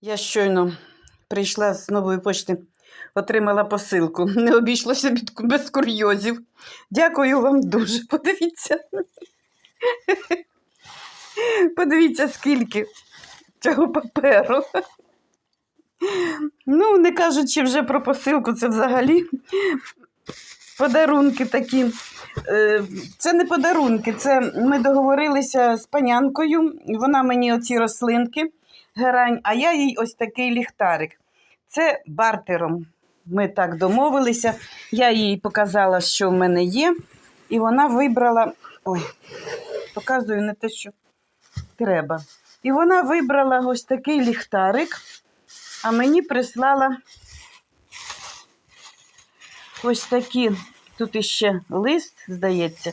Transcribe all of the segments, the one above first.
Я щойно прийшла з нової почти, отримала посилку. Не обійшлося без курйозів. Дякую вам дуже. Подивіться. Подивіться, скільки цього паперу. Ну, не кажучи вже про посилку, це взагалі подарунки такі. Е, Це не подарунки, це ми договорилися з панянкою. Вона мені оці рослинки герань, а я їй ось такий ліхтарик. Це бартером. Ми так домовилися. Я їй показала, що в мене є, і вона вибрала. Ой, показую не те, що треба. І вона вибрала ось такий ліхтарик, а мені прислала ось такі. Тут іще лист, здається,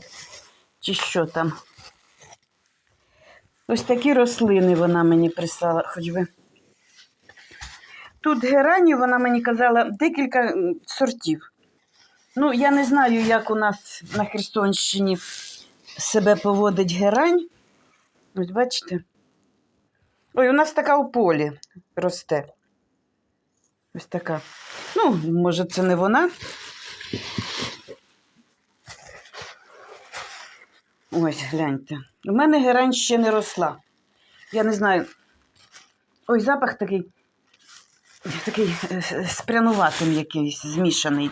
чи що там. Ось такі рослини вона мені прислала, хоч би. Тут герані, вона мені казала, декілька сортів. Ну, я не знаю, як у нас на Херсонщині себе поводить герань. Ось бачите? Ой, у нас така у полі росте. Ось така. Ну, може, це не вона. Ось, гляньте. У мене герань ще не росла. Я не знаю. Ой, запах такий, такий е, е, якийсь, змішаний.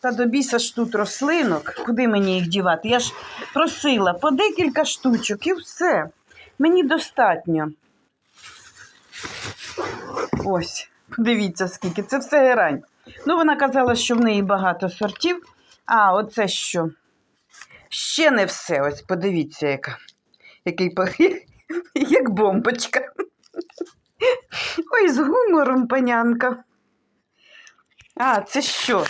Та до біса ж тут рослинок. Куди мені їх дівати? Я ж просила по декілька штучок і все. Мені достатньо. Ось, подивіться, скільки. Це все герань. Ну, вона казала, що в неї багато сортів. А, оце що? Ще не все. Ось подивіться, яка. Який як бомбочка. Ой, з гумором, панянка. А, це що?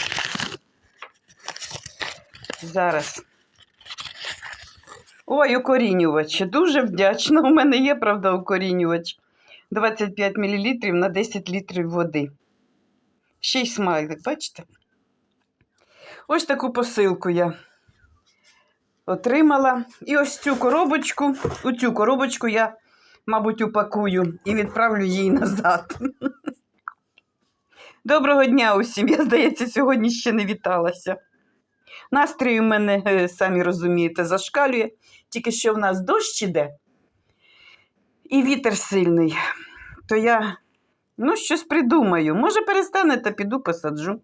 Зараз. Ой, укорінювач. Дуже вдячна. У мене є, правда, укорінювач. 25 мл на 10 літрів води. Ще й смайлик, бачите? Ось таку посилку я отримала. І ось цю коробочку, у цю коробочку я, мабуть, упакую і відправлю її назад. Доброго дня усім. Я, здається, сьогодні ще не віталася. Настрій у мене, е, самі розумієте, зашкалює, тільки що в нас дощ іде і вітер сильний. То я ну, щось придумаю. Може, перестане та піду посаджу.